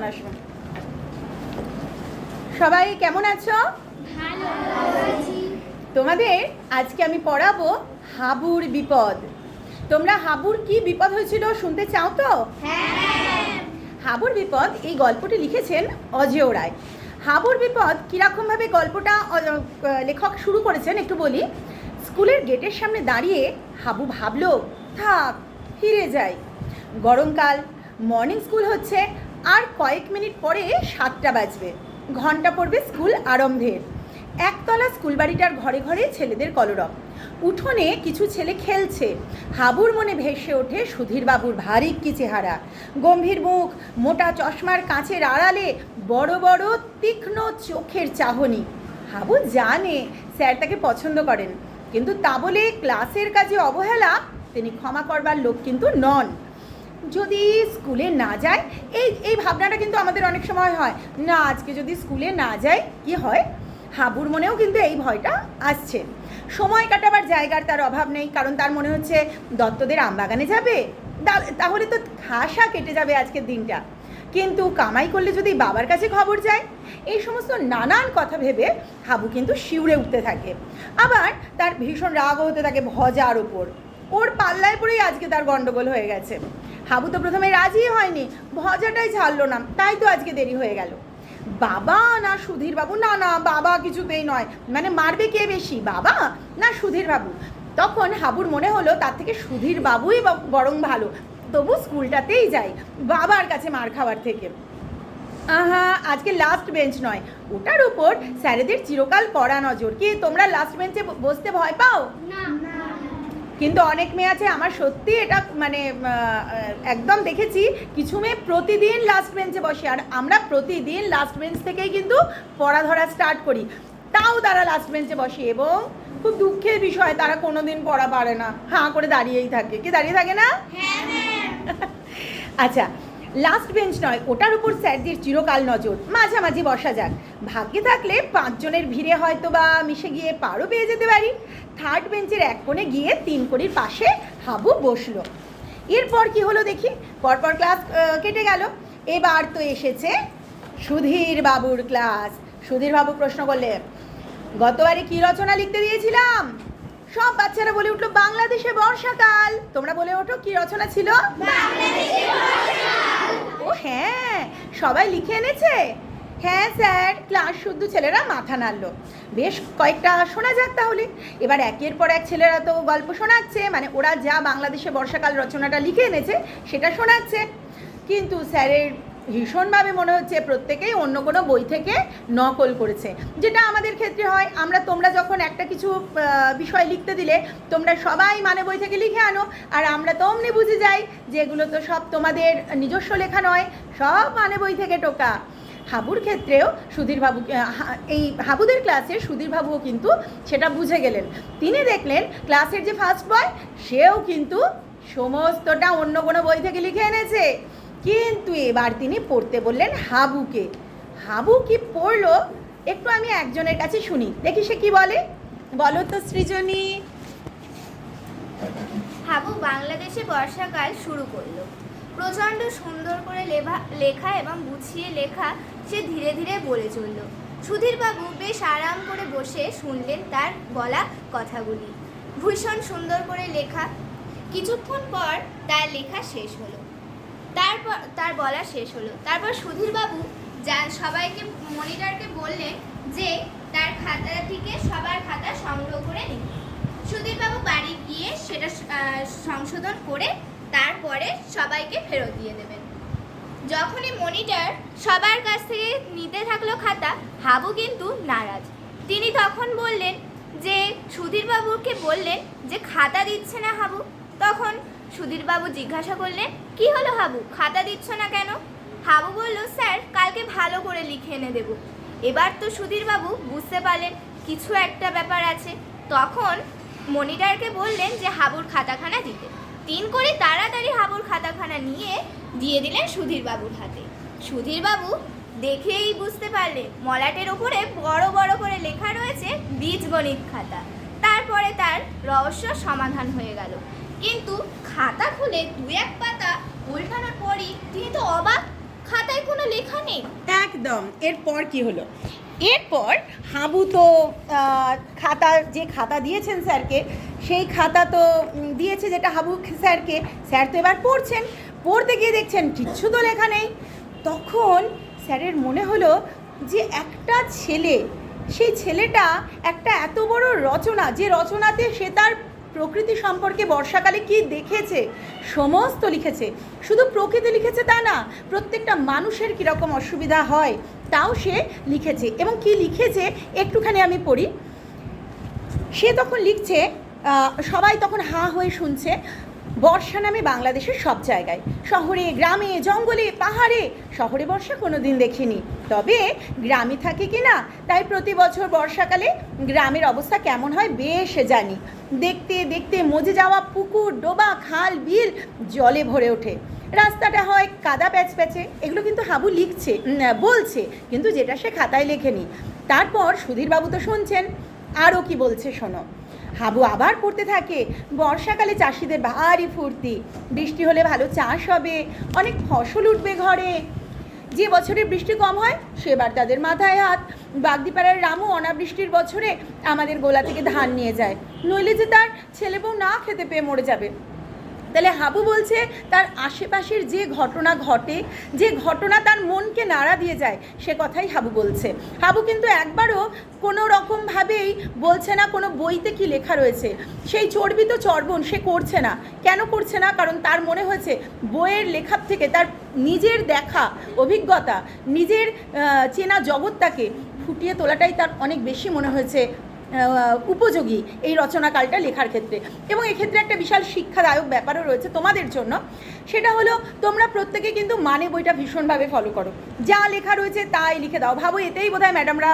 আসুন আসুন। সবাই কেমন আছো? তোমাদের আজকে আমি পড়াবো হাবুর বিপদ। তোমরা হাবুর কি বিপদ হয়েছিল শুনতে চাও তো? হাবুর বিপদ এই গল্পটি লিখেছেন অজেয় রায়। হাবুর বিপদ কীরকমভাবে গল্পটা লেখক শুরু করেছেন একটু বলি। স্কুলের গেটের সামনে দাঁড়িয়ে হাবু ভাবলো থাক ফিরে যাই। গরমকাল মর্নিং স্কুল হচ্ছে আর কয়েক মিনিট পরে সাতটা বাজবে। ঘণ্টা পড়বে স্কুল আরম্ভের। একতলা স্কুল বাড়িটার ঘরে ঘরে ছেলেদের কলরব। উঠোনে কিছু ছেলে খেলছে। হাবুর মনে ভেসে ওঠে সুধীর বাবুর ভারী কি চেহারা। গম্ভীর মুখ, মোটা চশমার কাঁচের আড়ালে বড় বড় তীক্ষ্ণ চোখের চাহনি। হাবু জানে স্যার তাকে পছন্দ করেন। কিন্তু তা বলে ক্লাসের কাজে অবহেলা, তিনি ক্ষমা করবার লোক কিন্তু নন। যদি স্কুলে না যায়, এই এই ভাবনাটা কিন্তু আমাদের অনেক সময় হয়। না, আজকে যদি স্কুলে না যায়, কি হয়? হাবুর মনেও কিন্তু এই ভয়টা আসছে। সময় কাটাবার জায়গার তার অভাব নেই, কারণ তার মনে হচ্ছে দত্তদের আমবাগানে যাবে। তাহলে তো খাসা কেটে যাবে আজকের দিনটা। কিন্তু কামাই করলে যদি বাবার কাছে খবর যায়, এই সমস্ত নানান কথা ভেবে হাবু কিন্তু শিউরে উঠতে থাকে। আবার তার ভীষণ রাগও হতে থাকে ভজার ওপর। ওর পাল্লায় পড়েই আজকে তার গন্ডগোল হয়ে গেছে। হাবু তো প্রথমে রাজি হয়নি, ভজাটাই ছাড়লো না, তাই তো আজকে দেরি হয়ে গেল। বাবা, না সুধীর বাবু না না, বাবা কিছুতেই নয়। মানে মারবে কে বেশি, বাবা না সুধীর বাবু তখন হাবুর মনে হলো তার থেকে সুধীর বাবুই বরং ভালো। তবু স্কুলটাতেই যাই, বাবার কাছে মার খাওয়ার থেকে। আহা, আজকে লাস্ট বেঞ্চ নয়। ওটার উপর স্যারেদের চিরকাল কড়া নজর। কি তোমরা লাস্ট বেঞ্চে বসতে ভয় পাও? কিন্তু অনেক মেয়ে আছে আমার সত্যি এটা মানে একদম দেখেছি কিছু মেয়ে প্রতিদিন লাস্ট বেঞ্চে বসে আর আমরা প্রতিদিন লাস্ট বেঞ্চ থেকেই কিন্তু পড়া ধরা স্টার্ট করি। তাও তারা লাস্ট বেঞ্চে বসে এবং খুব দুঃখের বিষয় তারা কোনোদিন পড়া পারে না। হাঁ করে দাঁড়িয়েই থাকে। কি দাঁড়িয়ে থাকে না? আচ্ছা লাস্ট বেঞ্চ নয়, ওটার উপর স্যারদের চিরকাল নজর। মাঝামাঝি বসা যাক। ভাগ্যে থাকলে পাঁচজনের ভিড়ে হয়তো বা মিশে গিয়ে পারও পেয়ে যেতে পারি। থার্ড বেঞ্চের এক কোণে গিয়ে তিন কোণির পাশে হাবু বসল। এরপর কি হলো দেখি? পরপর ক্লাস কেটে গেল। এবার তো এসেছে সুধীর বাবুর ক্লাস সুধীর বাবু প্রশ্ন করলে, গতবারে কি রচনা লিখতে দিয়েছিলাম? সব বাচ্চারা বলে উঠল, বাংলাদেশে বর্ষাকাল। তোমরা বলে ওঠো, কি রচনা ছিল? ও হ্যাঁ সবাই লিখে এনেছে? হ্যাঁ স্যার, ক্লাস শুদ্ধ ছেলেরা মাথা নাড়ল। বেশ কয়েকটা শোনা যাক তাহলে। এবার একের পর এক ছেলেরা তো গল্প শোনাচ্ছে মানে ওরা যা বাংলাদেশে বর্ষাকাল রচনাটা লিখে এনেছে, সেটা শোনাচ্ছে। কিন্তু স্যারের ভীষণভাবে মনে হচ্ছে প্রত্যেকেই অন্য কোনো বই থেকে নকল করেছে। যেটা আমাদের ক্ষেত্রে হয়, আমরা তোমরা যখন একটা কিছু বিষয় লিখতে দিলে, তোমরা সবাই মানে বই থেকে লিখে আনো। আর আমরা তো অমনি বুঝে যাই যে এগুলো তো সব তোমাদের নিজস্ব লেখা নয়, সব মানে বই থেকে টোকা। হাবুর ক্ষেত্রেও সুধীর বাবু এই হাবুদের ক্লাসে সুধীর বাবুও কিন্তু সেটা বুঝে গেলেন। তিনি দেখলেন ক্লাসের যে ফার্স্ট বয় সেও কিন্তু সমস্তটা অন্য কোনো বই থেকে লিখে এনেছে। কিন্তু এবার তিনি পড়তে বললেন হাবুকে। হাবু কি পড়ল? একটু আমি একজনের কাছে শুনি। দেখি সে কি বলে। বলো তো সৃজনী। হাবু বাংলাদেশে বর্ষাকাল শুরু করল। প্রচণ্ড সুন্দর করে লেখা এবং গুছিয়ে লেখা সে ধীরে ধীরে বলে চলল। সুধীরবাবু বেশ আরাম করে বসে শুনলেন তার বলা কথাগুলি। ভীষণ সুন্দর করে লেখা। কিছুক্ষণ পর তার লেখা শেষ হলো। তারপর, তার বলা শেষ হলো। তারপর সুধীরবাবু যা সবাইকে, মনিটরকে বললেন যে তার খাতাটিকে সবার খাতা সংগ্রহ করে নিন। সুধীরবাবু বাড়ি গিয়ে সেটা সংশোধন করে তারপরে সবাইকে ফেরত দিয়ে দেবেন। যখনই মনিটর সবার কাছ থেকে নিতে থাকল খাতা, হাবু কিন্তু নারাজ। তিনি তখন বললেন যে, সুধীরবাবুকে বললেন যে, খাতা দিচ্ছে না হাবু। তখন সুধীরবাবু জিজ্ঞাসা করলেন কি হলো হাবু? খাতা দিচ্ছ না কেন? হাবু বলল, স্যার, কালকে ভালো করে লিখে এনে দেবো। এবার তো সুধীরবাবু বুঝতে পারলেন, কিছু একটা ব্যাপার আছে। তখন মনিটারকে বললেন যে হাবুর খাতাখানা দিতে। তিন করে তাড়াতাড়ি হাবুর খাতাখানা নিয়ে দিয়ে দিলেন সুধীরবাবুর হাতে। সুধীরবাবু দেখেই বুঝতে পারলেন, মলাটের উপরে বড় বড় করে লেখা রয়েছে, বীজগণিত খাতা। তারপরে তার রহস্য সমাধান হয়ে গেল। কিন্তু খাতা খুলে দু এক পাতা উল্টানোর পরই তিনি তো অবাক, খাতায় কোনো লেখা নেই। একদম, এরপর কি হলো? এরপর হাবু তো খাতা, যে খাতা দিয়েছেন স্যারকে, সেই খাতা তো দিয়েছে যেটা হাবু স্যারকে। স্যার তো এবার পড়ছেন, পড়তে গিয়ে দেখছেন কিচ্ছু তো লেখা নেই। তখন স্যারের মনে হলো যে একটা ছেলে, সেই ছেলেটা একটা এত বড় রচনা, যে রচনাতে সে তার প্রকৃতি সম্পর্কে বর্ষাকালে কি দেখেছে? সমস্ত লিখেছে। শুধু প্রকৃতি লিখেছে তা না, প্রত্যেকটা মানুষের কীরকম অসুবিধা হয় তাও সে লিখেছে। এবং কি লিখেছে একটুখানি আমি পড়ি। সে তখন লিখছে সবাই তখন হা হয়ে শুনছে। বর্ষা নামে বাংলাদেশের সব জায়গায়। শহরে, গ্রামে, জঙ্গলে, পাহাড়ে। শহরে বর্ষা কোনো দিন দেখিনি। তবে গ্রামে থাকে কি না, তাই প্রতি বছর বর্ষাকালে গ্রামের অবস্থা কেমন হয় বেশ জানি। দেখতে দেখতে মজে যাওয়া পুকুর, ডোবা, খাল, বিল জলে ভরে ওঠে। রাস্তাটা হয় কাদা প্যাচ প্যাচে। এগুলো কিন্তু হাবু লিখছে বলছে, কিন্তু যেটা সে খাতায় লেখেনি। তারপর সুধীরবাবু তো শুনছেন। আরও কি বলছে শোনো। হাবু আবার পড়তে থাকে। বর্ষাকালে চাষিদের ভারী ফুর্তি। বৃষ্টি হলে ভালো চাষ হবে। অনেক ফসল উঠবে ঘরে। যে বছরে বৃষ্টি কম হয়, সেবার তাদের মাথায় হাত। বাগদিপাড়ার রামু অনাবৃষ্টির বছরে আমাদের গোলা থেকে ধান নিয়ে যায়। নইলে যে তার ছেলে বউ না খেতে পেয়ে মরে যাবে। তাহলে হাবু বলছে তার আশেপাশের যে ঘটনা ঘটে, যে ঘটনা তার মনকে নাড়া দিয়ে যায়, সে কথাই হাবু বলছে। হাবু কিন্তু একবারও কোনো রকমভাবেই বলছে না, কোনো বইতে কি লেখা রয়েছে। সেই চর্বিত চর্বণ, সে করছে না। কেন করছে না? কারণ তার মনে হয়েছে বইয়ের লেখার থেকে তার নিজের দেখা, অভিজ্ঞতা, নিজের চেনা জগৎটাকে ফুটিয়ে তোলাটাই তার অনেক বেশি মনে হয়েছে। উপযোগী এই রচনাকালটা লেখার ক্ষেত্রে। এবং এক্ষেত্রে একটা বিশাল শিক্ষাদায়ক ব্যাপারও রয়েছে তোমাদের জন্য। সেটা হলো, তোমরা প্রত্যেকে কিন্তু মানে বইটা ভীষণভাবে ফলো করো। যা লেখা রয়েছে তাই লিখে দাও। ভাবো এতেই বোধহয় ম্যাডামরা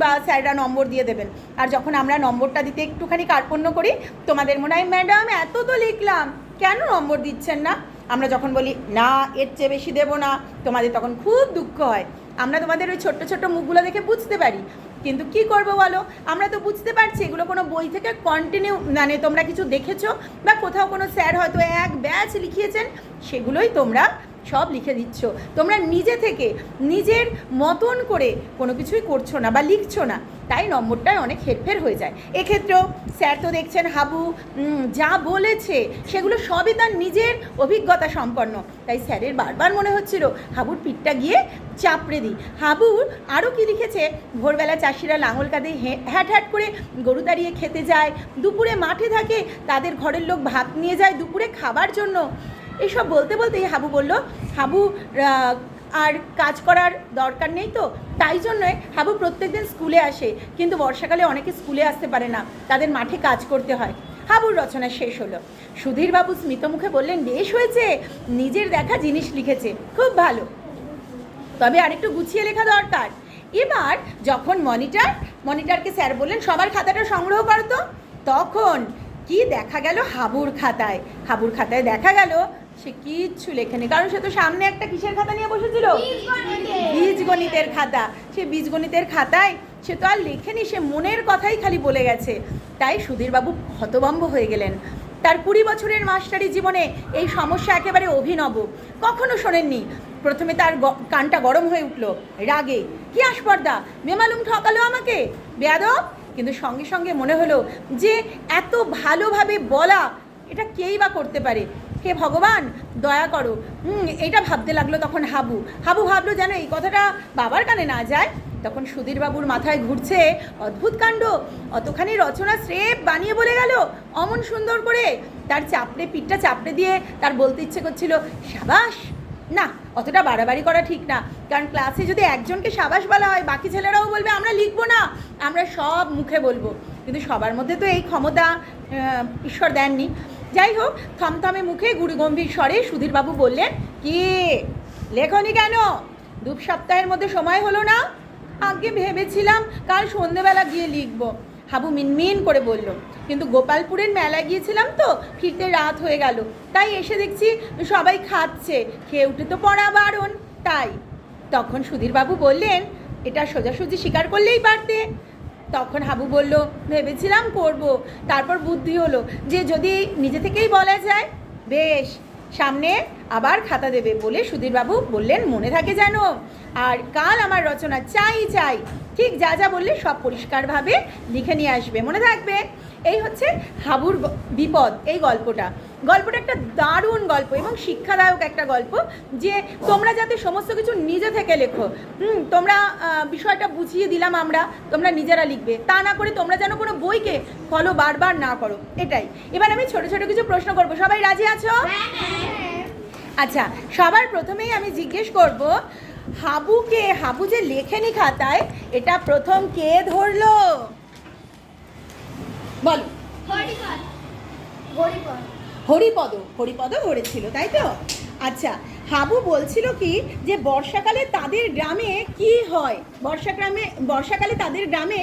বা স্যাররা নম্বর দিয়ে দেবেন। আর যখন আমরা নম্বরটা দিতে একটুখানি কার্পণ্য করি, তোমাদের মনে হয় ম্যাডাম এত তো লিখলাম, কেন নম্বর দিচ্ছেন না? আমরা যখন বলি, না, এর চেয়ে বেশি দেবো না। তোমাদের তখন খুব দুঃখ হয়। আমরা তোমাদের ওই ছোট্ট ছোট্ট মুখগুলো দেখে বুঝতে পারি। কিন্তু কি করব বলো? আমরা তো বুঝতে পারছি, এগুলো কোনো বই থেকে কন্টিনিউ মানে তোমরা কিছু দেখেছ বা কোথাও কোনো স্যার হয়তো এক ব্যাচ লিখিয়েছেন, সেগুলোই তোমরা সব লিখে দিচ্ছ। তোমরা নিজে থেকে নিজের মতন করে কোনো কিছুই করছ না বা লিখছো না। তাই নম্বরটায় অনেক হেরফের হয়ে যায়। এক্ষেত্রেও স্যার তো দেখছেন হাবু যা বলেছে সেগুলো সবই তার নিজের অভিজ্ঞতা সম্পন্ন। তাই স্যারের বারবার মনে হচ্ছিল হাবুর পিঠটা গিয়ে চাপড়ে দিই। হাবুর আরও কি লিখেছে? ভোরবেলা চাষিরা লাঙল কাঁধে হ্যাট হ্যাট করে গরু দাঁড়িয়ে খেতে যায়, দুপুরে মাঠে থাকে, তাদের ঘরের লোক ভাত নিয়ে যায় দুপুরে খাবার জন্য। এসব বলতে বলতেই হাবু বলল, হাবু আর কাজ করার দরকার নেই তো। তাই জন্যই হাবু প্রত্যেকদিন স্কুলে আসে, কিন্তু বর্ষাকালে অনেকে স্কুলে আসতে পারে না, তাদের মাঠে কাজ করতে হয়। হাবুর রচনা শেষ হলো। সুধীরবাবু স্মিত মুখে বললেন, বেশ হয়েছে, নিজের দেখা জিনিস লিখেছে, খুব ভালো। তবে আরেকটু গুছিয়ে লেখা দরকার। এবার যখন মনিটর, মনিটরকে স্যার বললেন, সবার খাতাটা সংগ্রহ করো তো। তখন কি দেখা গেল হাবুর খাতায়? হাবুর খাতায় দেখা গেল সে কিচ্ছু লেখেনি কারণ সে তো সামনে একটা কিসের খাতা নিয়ে বসেছিল? বীজগণিতের। খাতা। সে বীজগণিতের খাতায় সে তো আর লেখেনি সে মনের কথাই খালি বলে গেছে। তাই সুধীরবাবু হতভম্ব হয়ে গেলেন। তার কুড়ি বছরের মাস্টারি জীবনে এই সমস্যা একেবারে অভিনব। কখনো শোনেননি। প্রথমে তার কানটা গরম হয়ে উঠল। রাগে কি আসপর্দা মেমালুম ঠকালো আমাকে? বেয়াদব? কিন্তু সঙ্গে সঙ্গে মনে হলো যে এত ভালোভাবে বলা এটা কেই বা করতে পারে? হে ভগবান, দয়া করো। হুম এটা ভাবতে লাগল তখন হাবু। হাবু ভাবলো যেন এই কথাটা বাবার কানে না যায়। তখন সুধীরবাবুর মাথায় ঘুরছে অদ্ভুত কাণ্ড। অতখানি রচনা স্রেফ বানিয়ে বলে গেল, অমন সুন্দর করে। তার চাপড়ে, পিঠটা চাপড়ে দিয়ে তার বলতে ইচ্ছে করছিল, সাবাস! না, অতটা বাড়াবাড়ি করা ঠিক না। কারণ ক্লাসে যদি একজনকে সাবাস বলা হয়, বাকি ছেলেরাও বলবে, আমরা লিখব না, আমরা সব মুখে বলব। কিন্তু সবার মধ্যে তো এই ক্ষমতা ঈশ্বর দেননি। যাই হোক থমথমে মুখে গুরু গম্ভীর স্বরে সুধীরবাবু বললেন, কি? লেখনি কেন? দু সপ্তাহের মধ্যে সময় হলো না? আগে ভেবেছিলাম কাল সন্ধেবেলা গিয়ে লিখব। হাবু মিনমিন করে বলল, কিন্তু গোপালপুরের মেলায় গিয়েছিলাম তো, ফিরতে রাত হয়ে গেল। তাই এসে দেখছি সবাই খাচ্ছে খেয়ে উঠে তো পড়া বারণ, তাই। তখন সুধীরবাবু বললেন, এটা সোজাসুজি স্বীকার করলেই পারতে। তখন হাবু বলল, ভেবেছিলাম করব। তারপর বুদ্ধি হলো যে যদি নিজে থেকেই বলা যায়, বেশ, সামনে আবার খাতা দেবে বলে সুধীরবাবু বললেন, মনে থাকে যেন। আর কাল আমার রচনা চাই চাই। ঠিক যা যা বললে সব পরিষ্কারভাবে লিখে নিয়ে আসবে, মনে থাকবে। এই হচ্ছে হাবুর বিপদ, এই গল্পটা। গল্পটা একটা দারুণ গল্প এবং শিক্ষাদায়ক একটা গল্প যে তোমরা যাতে সমস্ত কিছু নিজে থেকে লেখো। হুম, তোমরা বিষয়টা বুঝিয়ে দিলাম আমরা, তোমরা নিজেরা লিখবে। তা না করে তোমরা যেন কোনো বইকে ফলো বারবার না করো। এটাই। এবার আমি ছোট ছোট কিছু প্রশ্ন করব। সবাই রাজি আছো? আচ্ছা সবার প্রথমেই আমি জিজ্ঞেস করব, হাবুকে, হাবু যে লেখেনি খাতায়, এটা প্রথম কে ধরলো? বলো। হরিপদ হরিপদ ধরেছিল তাই তো? আচ্ছা হাবু বলছিল কি যে বর্ষাকালে তাদের গ্রামে কি হয়? বর্ষাগ্রামে বর্ষাকালে তাদের গ্রামে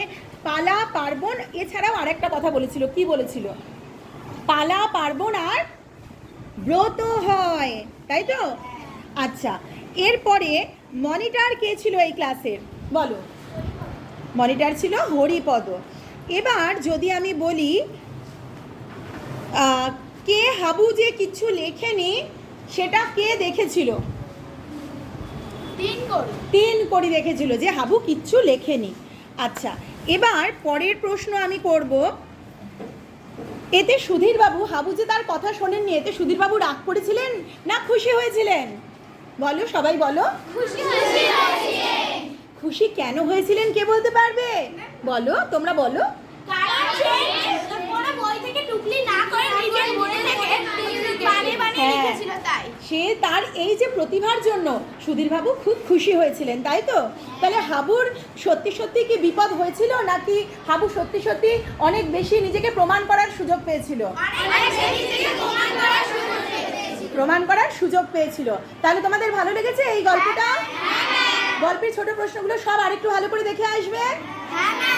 পালা, পার্বণ, এছাড়াও আরেকটা কথা বলেছিল, কি বলেছিল? পালা, পার্বণ আর ব্রত হয়, তাই তো? আচ্ছা এরপরে মনিটর কে ছিল এই ক্লাসের? বলো। মনিটর ছিল হরিপদ। এবার যদি আমি বলি কে হাবু যে কিছু লেখেনি সেটা কে দেখেছিল? তিন করি। দেখেছিল যে হাবু কিচ্ছু লেখেনি। আচ্ছা এবার পরের প্রশ্ন আমি করব। এতে সুধীরবাবু হাবু যে তার কথা শোনেননি এতে সুধীরবাবু রাগ করেছিলেন না খুশি হয়েছিলেন? বলো সবাই বলো। খুশি খুশি কেন হয়েছিলেন কে বলতে পারবে? বলো তোমরা বলো কারণ সে কোনো বই থেকে টুকলি না করে নিজের মনে থেকে বানিয়ে বানিয়ে হ্যাঁ। লিখেছিল তাই সে তার এই যে প্রতিভার জন্য সুধীরবাবু খুব খুশি হয়েছিলেন তাই তো? তাহলে হাবুর সত্যি সত্যি কি বিপদ হয়েছিল নাকি হাবু সত্যি সত্যি অনেক বেশি নিজেকে প্রমাণ করার সুযোগ পেয়েছিল? প্রমাণ করার সুযোগ পেয়েছিল। তাহলে তোমাদের ভালো লেগেছে এই গল্পটা? গল্পের ছোট প্রশ্নগুলো সব আরেকটু ভালো করে দেখে আসবে? হ্যাঁ।